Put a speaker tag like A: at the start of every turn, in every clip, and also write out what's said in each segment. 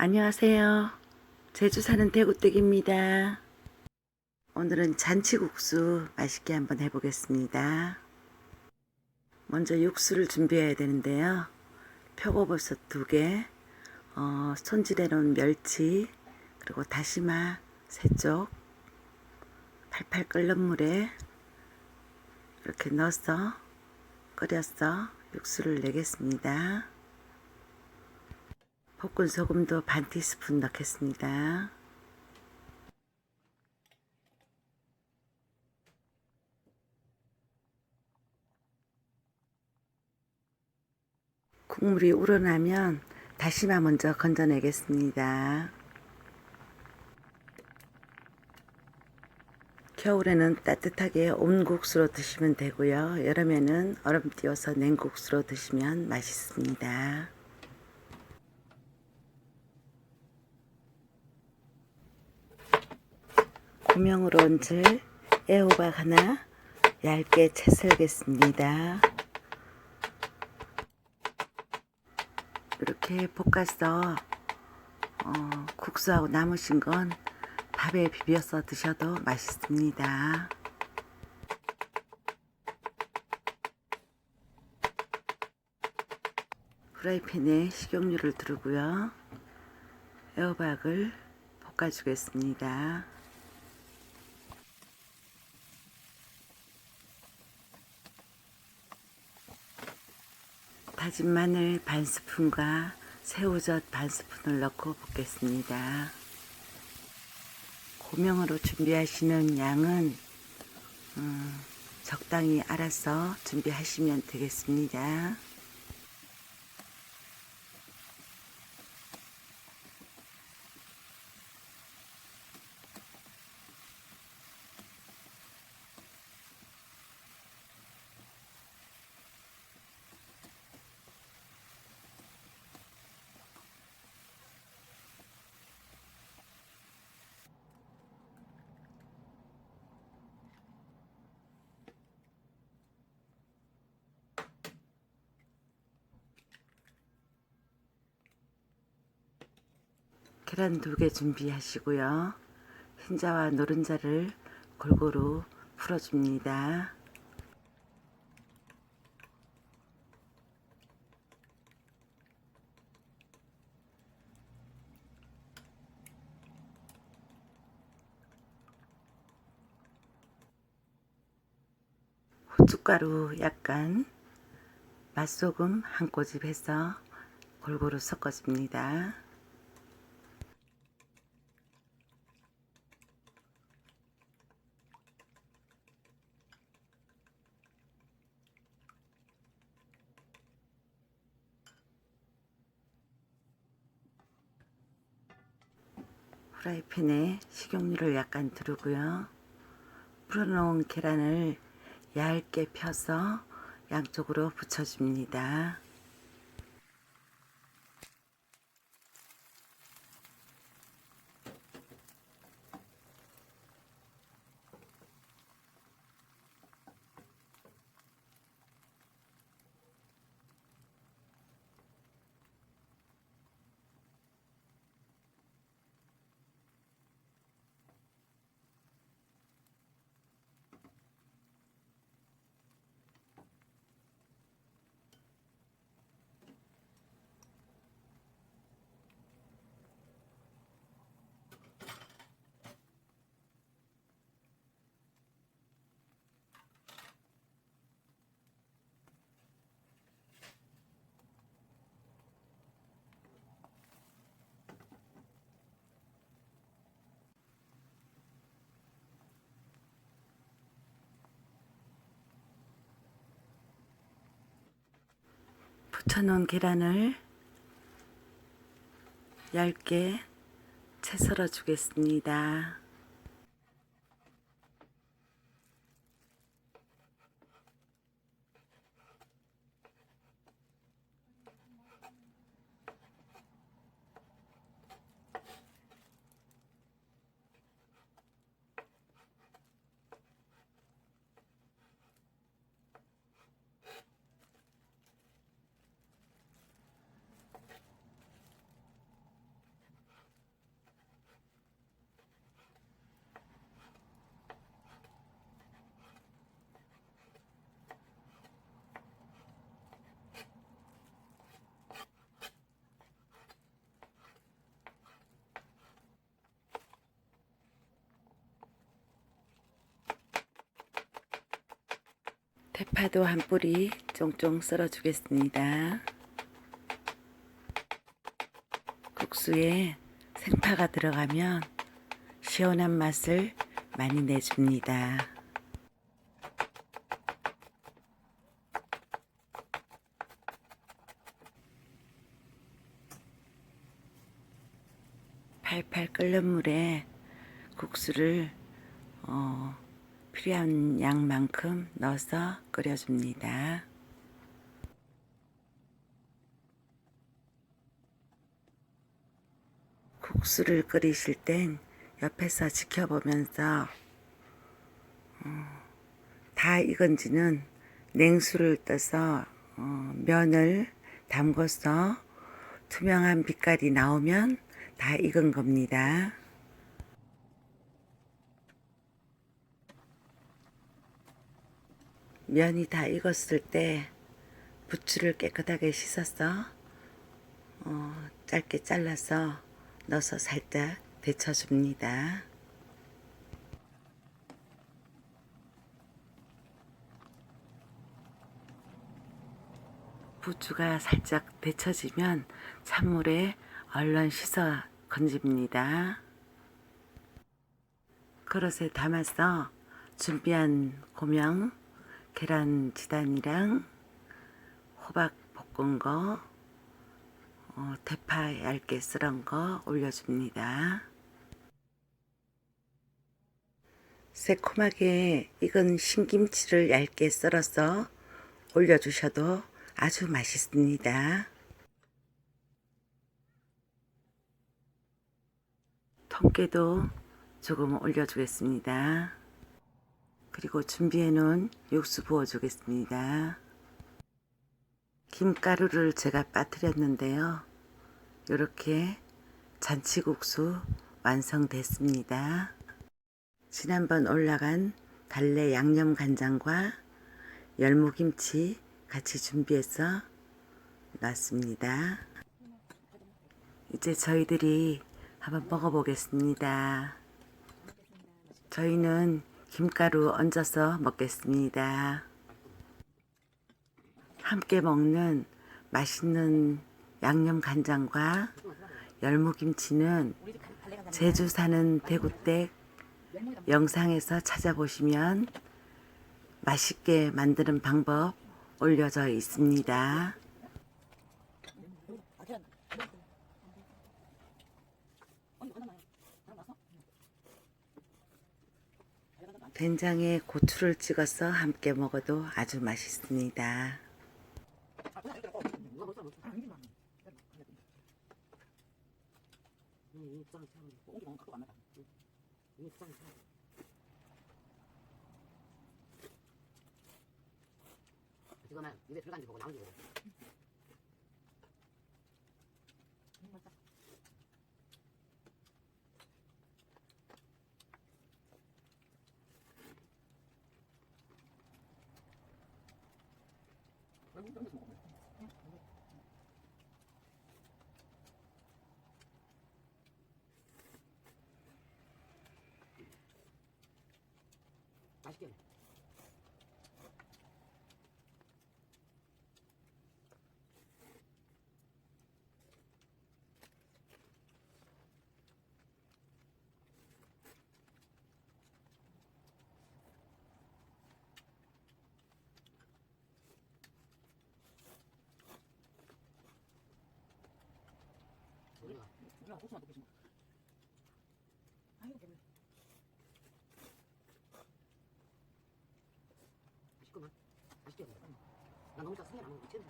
A: 안녕하세요. 제주 사는 대구댁입니다. 오늘은 잔치국수 맛있게 한번 해보겠습니다. 먼저 육수를 준비해야 되는데요. 표고버섯 두 개, 어, 손질해 놓은 멸치, 그리고 다시마 세 쪽, 팔팔 끓는 물에 이렇게 넣어서 끓여서 육수를 내겠습니다. 볶은 소금도 반 티스푼 넣겠습니다. 국물이 우러나면 다시마 먼저 건져내겠습니다. 겨울에는 따뜻하게 온국수로 드시면 되고요. 여름에는 얼음 띄워서 냉국수로 드시면 맛있습니다. 고명으로 얹을 애호박 하나 얇게 채 썰겠습니다. 이렇게 볶아서 어, 국수하고 남으신 건 밥에 비벼서 드셔도 맛있습니다. 프라이팬에 식용유를 두르고요. 애호박을 볶아주겠습니다. 다진 마늘 반 스푼과 새우젓 반 스푼을 넣고 볶겠습니다. 고명으로 준비하시는 양은 음, 적당히 알아서 준비하시면 되겠습니다. 계란 두 개 준비하시고요. 흰자와 노른자를 골고루 풀어줍니다. 고춧가루 약간 맛소금 한 꼬집 해서 골고루 섞어줍니다. 프라이팬에 식용유를 약간 두르고요. 풀어놓은 계란을 얇게 펴서 양쪽으로 붙여줍니다. 붙여놓은 계란을 얇게 채 썰어 주겠습니다. 대파도 한 뿌리 쫑쫑 썰어 주겠습니다. 국수에 생파가 들어가면 시원한 맛을 많이 내줍니다. 팔팔 끓는 물에 국수를 어, 필요한 양만큼 넣어서 끓여줍니다. 국수를 끓이실 땐 옆에서 지켜보면서 어, 다 익은지는 냉수를 떠서 어, 면을 담궈서 투명한 빛깔이 나오면 다 익은 겁니다. 면이 다 익었을 때 부추를 깨끗하게 씻어서 어, 짧게 잘라서 넣어서 살짝 데쳐줍니다. 부추가 살짝 데쳐지면 찬물에 얼른 씻어 건집니다. 그릇에 담아서 준비한 고명, 계란 지단이랑 호박 볶은 거, 어, 대파 얇게 썰은 거 올려줍니다. 새콤하게 익은 신김치를 얇게 썰어서 올려주셔도 아주 맛있습니다. 통깨도 조금 올려주겠습니다. 그리고 준비해 놓은 육수 부어 주겠습니다. 김가루를 제가 빠뜨렸는데요. 이렇게 잔치국수 완성됐습니다. 지난번 올라간 달래 양념 간장과 열무김치 같이 준비해서 놨습니다. 이제 저희들이 한번 먹어보겠습니다. 저희는 김가루 얹어서 먹겠습니다. 함께 먹는 맛있는 양념 간장과 열무김치는 제주 사는 대구댁 영상에서 찾아보시면 맛있게 만드는 방법 올려져 있습니다. 된장에 고추를 찍어서 함께 먹어도 아주 맛있습니다.
B: 이거는 입에 들어간지 보고 나온지 보고. 맛있게. 우리가
C: 누나 고추만 더 계신 아이고 배불러.
B: 맛있구만. 맛있게. 나 너무 잘 생각 안 먹고 미쳤네.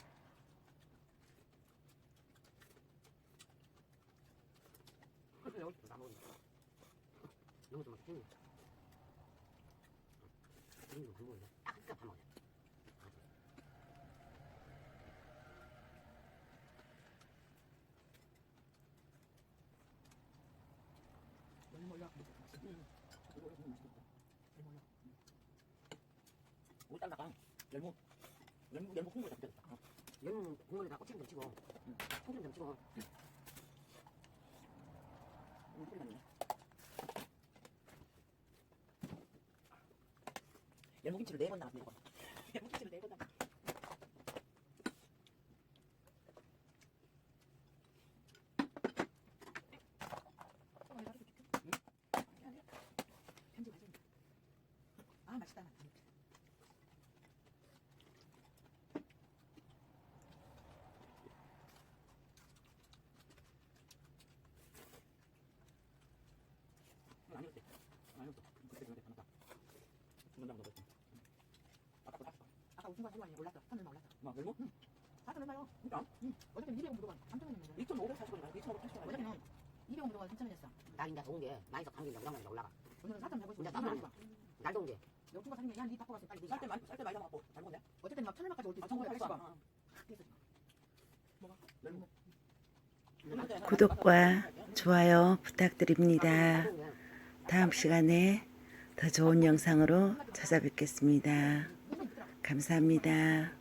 B: 그래서 여기 나 먹는다. 너무 좀 맛있겠네. 이거 굶어야 돼. 딱 그니까 밥 먹어야 돼.
C: 너무 몰라. 음. 이거. 너무 몰라. 우리 딸나가 열무 열무 열무 콩물 잡겠다
B: 열무 국물에다 치고, 청좀 좀 치고,
C: 음, 소리 나네. 열무 김치를 네 번 나왔네. 열무 김치를
D: 맛있다.
E: 이거 아니었대. 아니었어. 그때 그때 담았다. 중간장 넣었어. 아까 거 샀어.
D: 우승관 수관이 올랐어. 천 얼마 올랐어.
E: 막 얼마?
D: 사천 얼마요?
E: 진짜?
D: 응. 어저께 200원 무조건 3천 원이면
E: 2,540원인가? 2,580원.
D: 어저께는 200원 무조건 3천 원이었어.
B: 나 이제 좋은 게 많이서 감기 이제 오장난이 올라가.
D: 오늘은 4천 150원.
B: 이제 내. 날 좋은 게.
D: 여기가 사는 게 야니 바꿔 가서 빨리
E: 쌀때 많이 쌀때 많이 담았고 잘 먹네.
D: 어쨌든 막 천원까지 올 때.
E: 아, 1,580원.
A: 구독과 좋아요 부탁드립니다.
B: 날.
A: 다음 시간에 더 좋은 영상으로 찾아뵙겠습니다. 감사합니다.